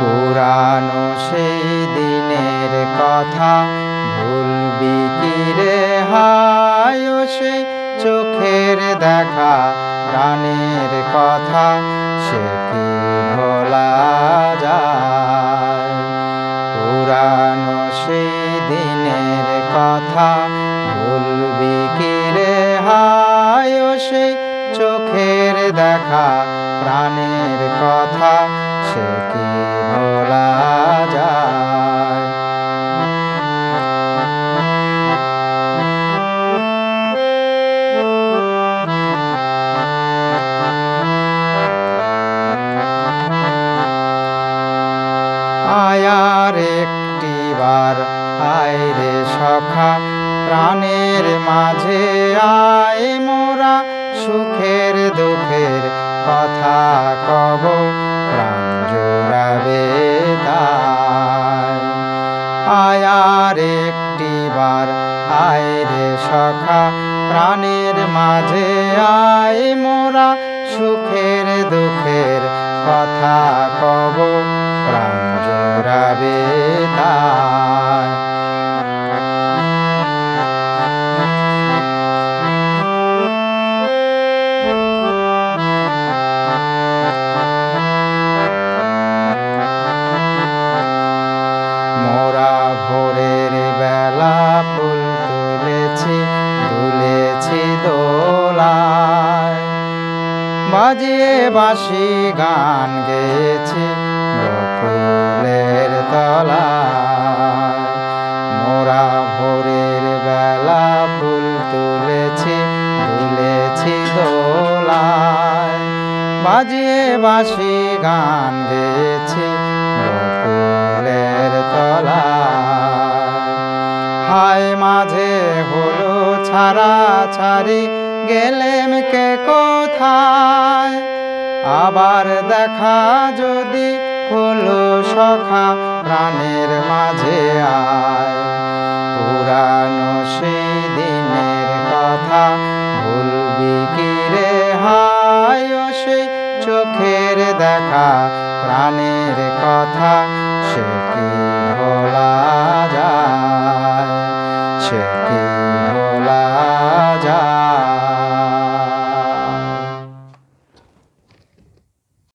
পুরানো সেই দিনের কথা ভুলবি কি হায় সেই চোখের দেখা, প্রাণের কথা সে কি ভোলা যায়? পুরানো সেই দিনের কথা ভুলবি কি হায় সেই চোখের দেখা, প্রাণের কথা সে যায়। আয়ার একটিবার আয় রে সখা, প্রাণের মাঝে আয় মোরা সুখের দুঃখের কথা কব। একটিবার আয় রে সখা প্রাণের মাঝে আয় মোরা সুখের দুঃখের কথা কব। বাজিয়ে বাসি গান গেয়েছি বকুলের তলায়। মোরা ভোরের বেলা ফুল তুলেছি তুলেছি দোলায়। বাজিয়ে বাসি গান গেয়েছি বকুলের তলায়। হায় মাঝে হলো ছাড়া ছাড়ি গেলেন কে কোথায়? আবার দেখা যদি হলো সখা প্রাণের মাঝে আয়। পুরানো সেদিনের কথা ভুলবি কিরে হায় সে চোখের দেখা, প্রাণের কথা